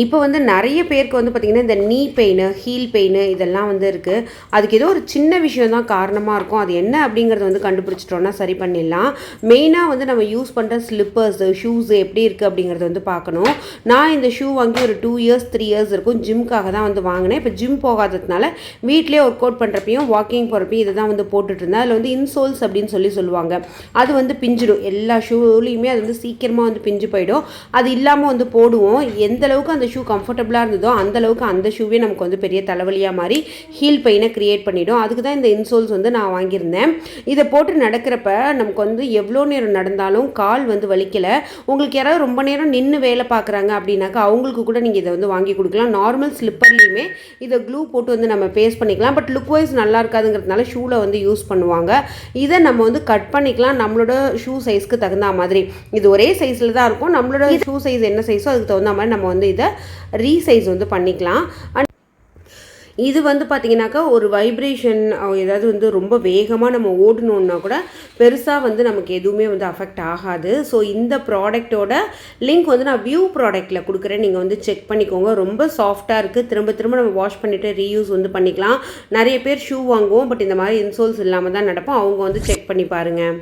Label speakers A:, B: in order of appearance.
A: இப்போ வந்து நிறைய பேருக்கு வந்து பார்த்திங்கன்னா இந்த நீ பெயின் ஹீல் பெயின் இதெல்லாம் வந்து இருக்குது அதுக்கு ஏதோ ஒரு சின்ன விஷயம் தான் காரணமாக இருக்கும். அது என்ன அப்படிங்கிறத வந்து கண்டுபிடிச்சிட்டோன்னா சரி பண்ணிடலாம். மெயினாக வந்து நம்ம யூஸ் பண்ணுற ஸ்லிப்பர்ஸ் ஷூஸ் எப்படி இருக்குது அப்படிங்கிறத வந்து பார்க்கணும். நான் இந்த ஷூ வாங்கி ஒரு டூ இயர்ஸ் த்ரீ இயர்ஸ் இருக்கும். ஜிம்க்காக தான் வந்து வாங்கினேன். இப்போ ஜிம் போகாததுனால வீட்டிலே ஒர்க் அவுட் பண்ணுறப்பையும் வாக்கிங் போகிறப்பையும் இதை தான் வந்து போட்டுட்டு இருந்தேன். அதில் வந்து இன்சோல்ஸ் அப்படின்னு சொல்லி சொல்லுவாங்க. அது வந்து பிஞ்சிடும். எல்லா ஷூலையுமே அது வந்து சீக்கிரமாக வந்து பிஞ்சு போயிடும். அது இல்லாமல் வந்து போடுவோம். எந்த அளவுக்கு அந்த ஷூ கம்ஃபர்டபுளாக இருந்ததோ அந்த அளவுக்கு அந்த ஷூவே நமக்கு வந்து பெரிய தலைவலியாக மாதிரி ஹீல் பெயினை க்ரியேட் பண்ணிடும். அதுக்கு தான் இந்த இன்சோல்ஸ் வந்து நான் வாங்கியிருந்தேன். இதை போட்டு நடக்கிறப்ப நமக்கு வந்து எவ்வளோ நேரம் நடந்தாலும் கால் வந்து வலிக்கலை. உங்களுக்கு யாராவது ரொம்ப நேரம் நின்று வேலை பார்க்குறாங்க அப்படின்னாக்கா அவங்களுக்கு கூட நீங்கள் இதை வந்து வாங்கி கொடுக்கலாம். நார்மல் ஸ்லிப்பர்லேயுமே இதை க்ளூ போட்டு வந்து நம்ம பேஸ்ட் பண்ணிக்கலாம். பட் லுக் வைஸ் நல்லா இருக்காதுங்கிறதுனால ஷூவில் வந்து யூஸ் பண்ணுவாங்க. இதை நம்ம வந்து கட் பண்ணிக்கலாம். நம்மளோட ஷூ சைஸ்க்கு தகுந்த மாதிரி. இது ஒரே சைஸில் தான் இருக்கும். நம்மளோட ஷூ சைஸ் என்ன சைஸோ அதுக்கு தகுந்த மாதிரி நம்ம வந்து இதை ரீசைஸ் வந்து பண்ணிக்கலாம். அண்ட் இது வந்து பார்த்தீங்கன்னாக்கா ஒரு வைப்ரேஷன் ஏதாவது வந்து ரொம்ப வேகமாக நம்ம ஓடணுன்னா கூட பெருசாக வந்து நமக்கு எதுவுமே வந்து அஃபெக்ட் ஆகாது. ஸோ இந்த ப்ராடக்ட்டோட லிங்க் வந்து நான் வியூ ப்ராடக்ட்டில் கொடுக்குறேன். நீங்கள் வந்து செக் பண்ணிக்கோங்க. ரொம்ப சாஃப்டாக இருக்குது திரும்ப திரும்ப நம்ம வாஷ் பண்ணிவிட்டு ரீயூஸ் வந்து பண்ணிக்கலாம். நிறைய பேர் ஷூ வாங்குவோம். பட் இந்த மாதிரி இன்சோல்ஸ் இல்லாமல் தான் நடப்போம். அவங்க வந்து செக் பண்ணி பாருங்கள்